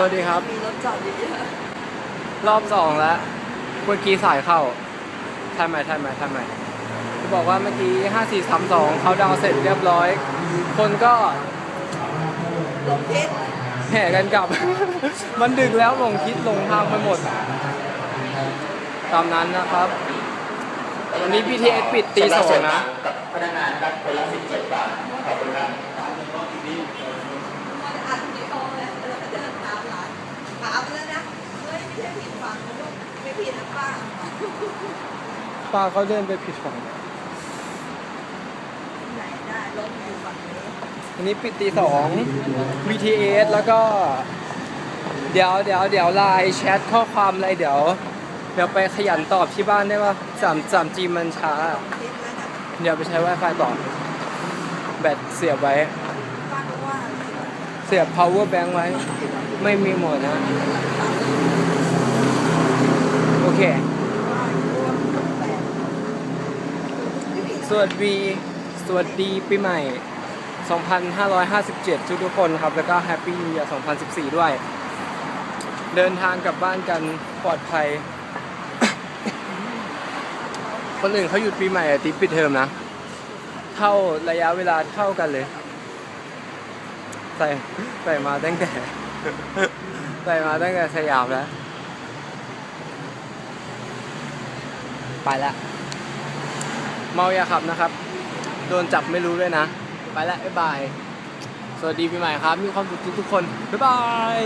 สวัสดีครับ มีรถจอดเยอะรอบสองแล้ว เมื่อกี้สายเข้าท่านใหม่ท่านใหม่ท่านใหม่จะบอกว่าเมื่อกี้5 4 3 2เขาดาวน์เสร็จเรียบร้อย คนก็ๆลงทิศแห่กันกลับ มันดึกแล้วหลงคิดหลงทางไปหมด ตามนั้นนะครับ วันนี้ BTS ปิดตีสองนะ กับพนักงานครับคนละสิบเจ็ดบาทขอบคุณครับ ช่ผิดฝั่งนะลูกไม่ผิดนะป้าป้าเขาเดินไปผิดฝั่งไหนได้รถอยู่ฝั่งนี้อันนี้ปิดตีสอง BTS แล้วก็ เดี๋ยวเดี๋ยวเดี๋ยวไลน์แชทข้อความอะไรเดี๋ยว เดี๋ยวไปขยันตอบที่บ้านได้ป่ะสามสามจีมันช้าทิศแล้วนะเดี๋ยวไปใช้ Wi-Fi ต่อ แบตเสียบไว้ ป้าก็ว่า เสียบ power bank ไว้ ไม่มีหมดนะโอเค ว่าร่วมแปดไม่ผิด สวัสดี สวัสดีปีใหม่ 2557 ทุกทุกคนครับ แล้วก็ Happy New Year 2014 ด้วย เดินทางกลับบ้านกันปลอดภัย คนอื่นเขาหยุดปีใหม่อะติปิดเทอมนะ เท่าระยะเวลาเท่ากันเลย ใส่ใส่มาตั้งแต่ ใส่มาตั้งแต่สยามแล้ว ไปละ เมาอย่าขับนะครับ โดนจับไม่รู้ด้วยนะ ไปละบ๊ายบาย สวัสดีปีใหม่ครับ มีความสุขทุกๆคน บ๊ายบาย